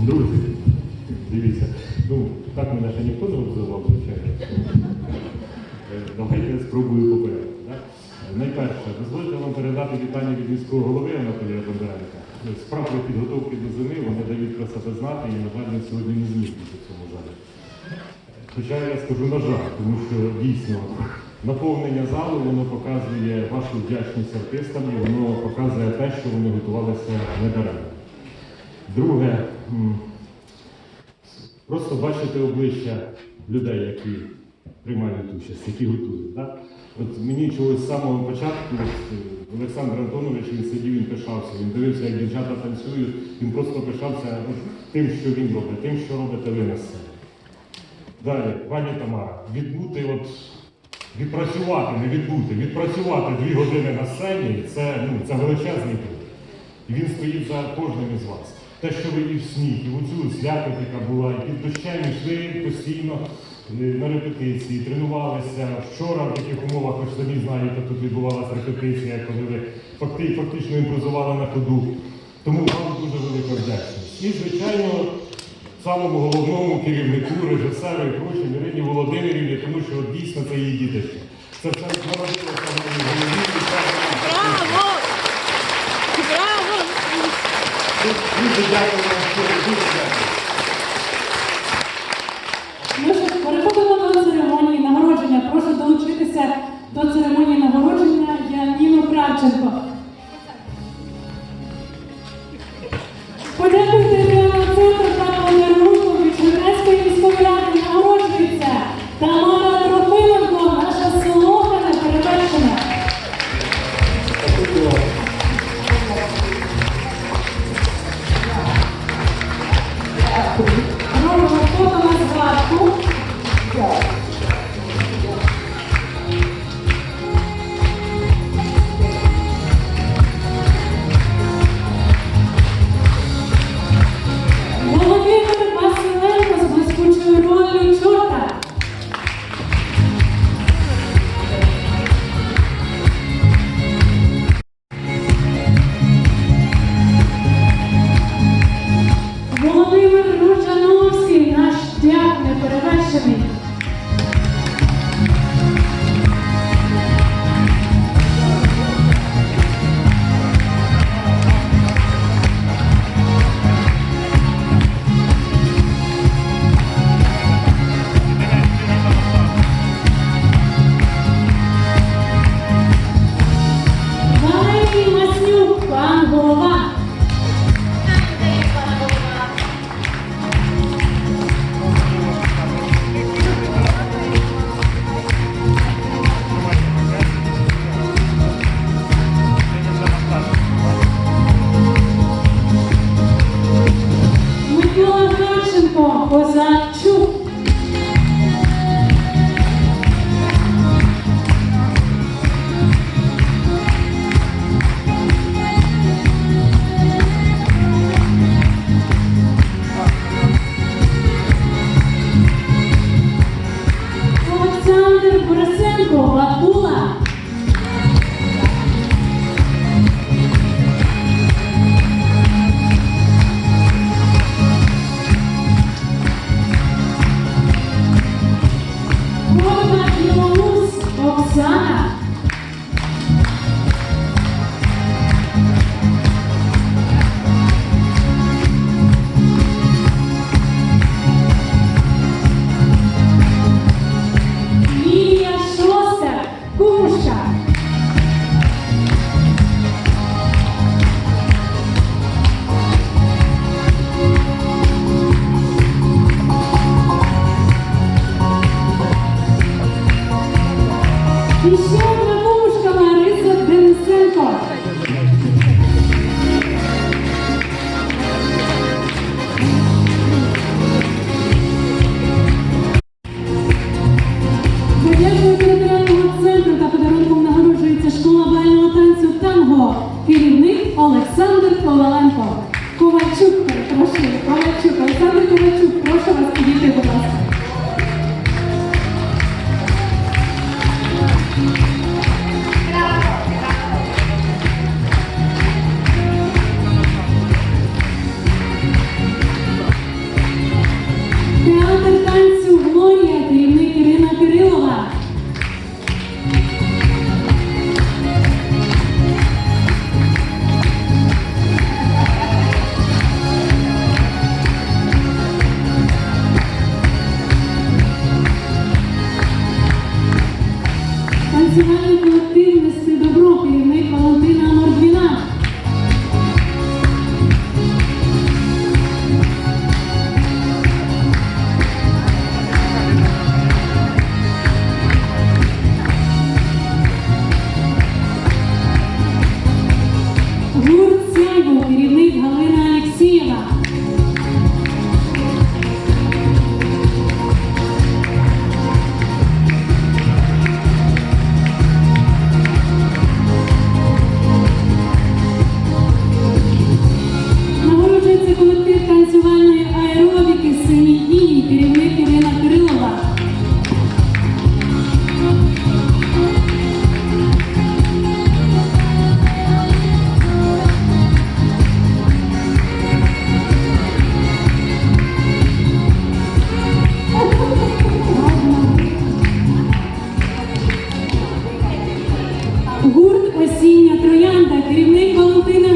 Друзі, дивіться, ну так мене ще ніхто не звичайно. Е, Давайте я спробую по порядку. так? Е, Найперше, дозвольте вам передати вітання від міського голови Анатолія Бондаренка. Е, Справи підготовки до зими вони дають про себе знати і, на жаль, сьогодні не бути в цьому залі. Хоча я скажу на жаль, тому що дійсно наповнення залу воно показує вашу вдячність артистам і воно показує те, що вони готувалися недаремно. Друге, просто бачити обличчя людей, які приймають участь, які готують. Так? От мені чогось з самого початку Олександр Антонович він сидів, він пишався, він дивився, як дівчата танцюють, він просто пишався тим, що він робить, тим, що робите ви на сцені. Далі, пані Тамара, відбути, от, відпрацювати, не відбути, відпрацювати дві години на сцені це, ну, це величезний труд. І він стоїть за кожним із вас. Те, що ви і в сніг, і в оцю слякоть, яка була, і під дощем йшли постійно на репетиції, тренувалися. Вчора в таких умовах, ви ж самі знаєте, тут відбувалася репетиція, коли ви факти- фактично імпровізували на ходу. Тому вам дуже велика вдячність. І, звичайно, самому головному керівнику, режисеру і прочим Ірині Володимирівні, тому що от дійсно це її дітище. Це все народилося в моїй голові. Браво! Браво! Дуже дякую вам щиро, дуже дякую. Ми ж переходимо до церемонії нагородження. Прошу долучитися до церемонії нагородження Яніну Кравченко. for the me. І ще Thank you. насіння троянда, керівник Валентина